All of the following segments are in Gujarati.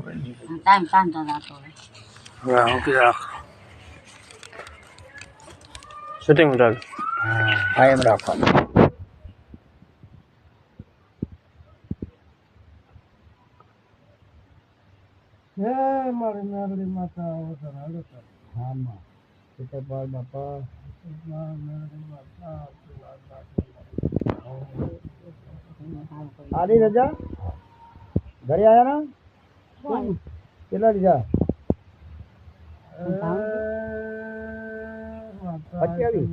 ટાઈમ કાંતો જાતો હોય હવે મૂકી રાખ શૂટિંગ ચાલુ હા એમ રાખવાનું હે મારી મેરડી માતા અવસર હાલો સર હા માં સીતાપાલ બાપા મેરડી માતા આલી રજા ઘરે આયા ના કેટલા લીધા? અઠ્યાવીસ?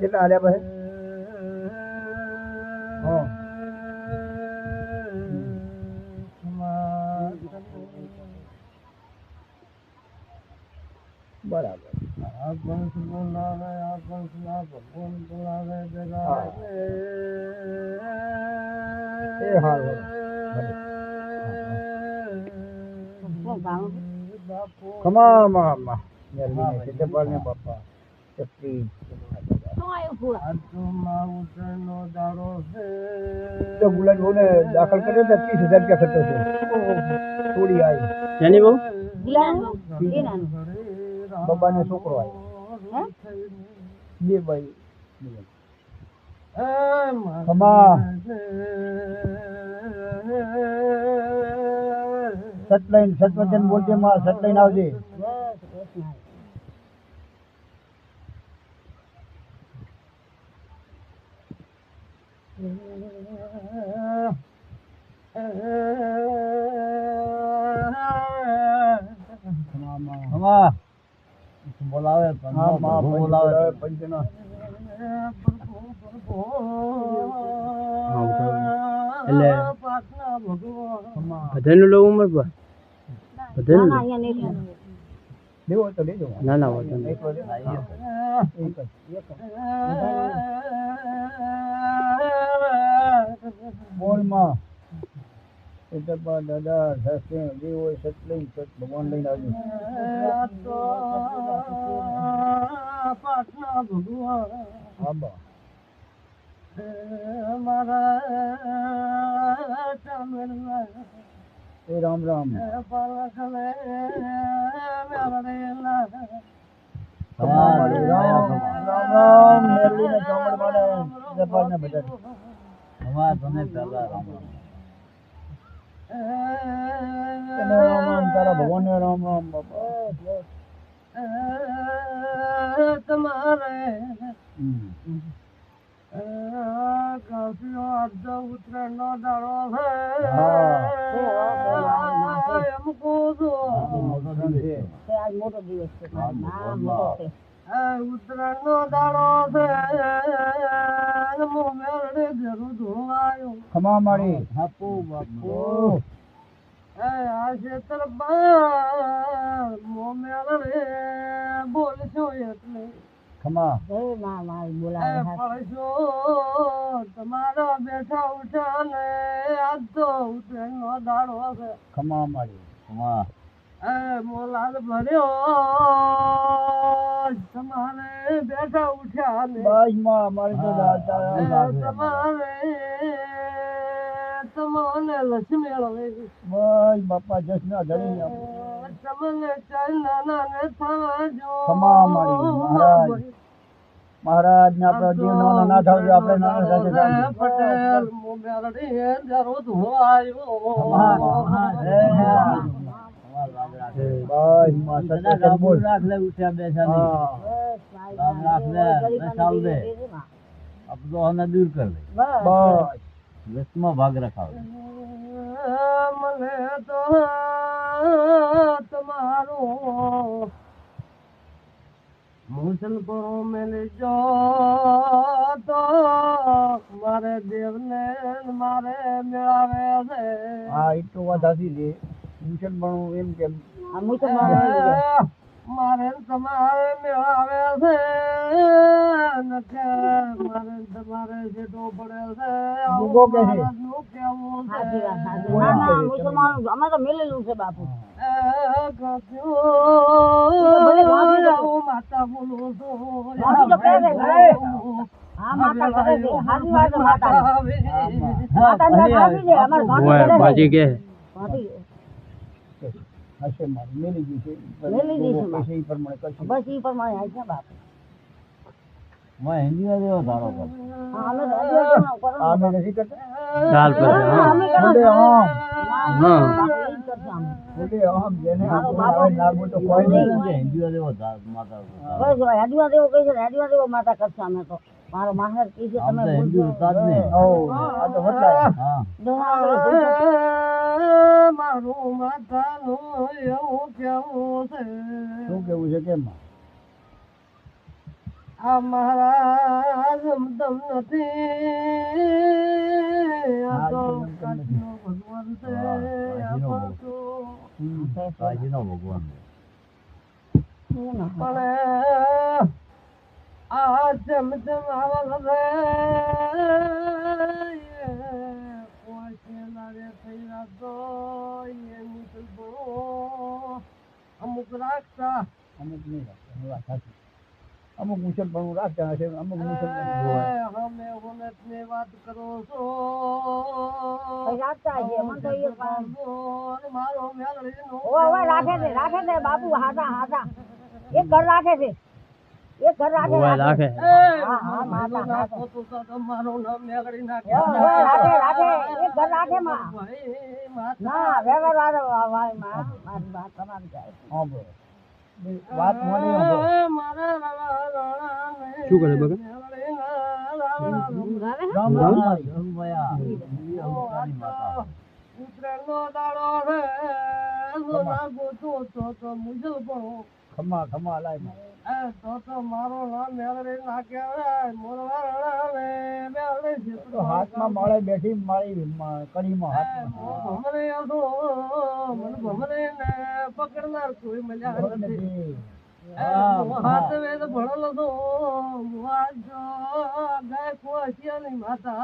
કેટલા આલ્યા પછી હા. બરાબર. મા મા મેરડી ને સીતાપાલ ને બાપા છત્રી શું આવ્યું on, Mama. ને દાખલ કર્યો તો ત્રીસ હજાર રૂપિયા ખર્ચો છે થોડી આવી એની બહુ? ગિલાનું ગિલાનું છોકરો આવ્યો હે? બે ભાઈ. ખમા સતલાઈન સતવચન બોલજે માં સતલાઈન આવજે બસ પ્રશ્ન ખમા બોલાવે બોલાવે પંચનો એટલે લઉં ઉંમર પર ના ના અહીંયા નહીં લેવો હોય તો લેજો ના ના વાંધો નહીં. એક જ. એક જ. બોલમાં સીતાપા દાદા સાસે જે હોય સતલાઈન સત ભગવાન લઈને આવજો હા બા રામ રામ. તારા ભગવાન ને રામ રામ બાપા. તમારે મોટો દિવસ છે ના ઉત્તરાયણ નો દાડો છે હું મેળડે જરૂર ધોવાયો ખમા. મારી બાપુ બાપુ એ આ ક્ષેત્ર મો મેળડે બોલશો એટલે ખમા એ બોલાવે પડશો તમારા બેઠા ઉઠા ને આજ તો ઉત્તરાયણ નો દાડો છે ખમા મારી ખમા. એ મોલાદ ભર્યો તમારે બેઠા ઉઠ્યા ને બસમાં મારી તો હા, હા. તમારે તમને લક્ષ્મી આવે બસ બાપા જશ્ન ધરી તમને ચાલ નાના ને થજો ખમા મારી મહારાજ. મહારાજ ને આપણો જીવ નાનો ના થવો આપણે નાનો થવું. પટેલ મુંબેરડી જરો ધોવાયો ખમા, બોલ રાખ લે ઉઠ્યા બેસા હા. બસ રામ રાખ લે, દે. દૂર કર લે બસ. ભાગ રખાવ. મને તો તમારો મોસન કરો મેલી જો તો મારે દેવને ને મારે મેળાવે છે. હા એ તો વાત સાચી છે. ટ્યુશન ભણવું એમ કેમ મુસલમાનો મારે તમારે મેળાવે છે. મારે તમારે જેટલો પડે છે. આવું મૂકો કે છે? અમે તો મેલેલું છે બાપુ. માતા બોલું છું. હા માતા. કે હશે મારે. મેલી ગઈ છે. મેલી ગઈ છે. પછી એ પ્રમાણે કરશે. બસ એ પ્રમાણે હાલ છે બાપ. માં ધારો અમે નથી કરતા? ચાલ અમે કરો મારો માહર કહે છે તમે તો આ તો આપણે. મારું માતાનું એવું કેવું છે? શું કેવું છે કેમ? આ મહારાજ તમ નથી. આ તો ભગવાન છે આ પાછો. કાશીનો ભગવાન. શું ના હોય. પણ આ જેમ જેમ આવલ રે અમુક રાખતા અમુક નહીં રાખતા વાત સાચી. અમુક મુસલમાનો રાખતા હશે અમુક મુસલમાનો અમે હોનત ને વાત કરો છો. રાખતા છે મન તો એ મારો મેળ ઓવે, રાખે છે રાખે છે બાપુ હાથા હાતા એક ઘર રાખે છે. એક ઘર રાખે રાખે. રાખે. હા હા માતા માતા તમારું નામ મેળવી નાખે રાખે રાખે. એક ઘર રાખે માં. ના વ્યવહાર વાળો વાયમાં. મારી વાત તમારી જાય હા વાત. શું કરે બગા? રામ રામ રામ. ઉત્તરાયણનો દાડો છે. સોના ગોતો તો તો મુજલ પણ ખમા ખમા લાય. તો તો મારો નામ મેળવી મોરવા ને છે તો હાથમાં માળે બેઠી મારી મ- કડીમાં હાથમાં ભમરે આસો મન ભમરે ને પકડનાર કોઈ મજા નથી. હાથ વેદ ભણેલો તો ગાય કુવા માતા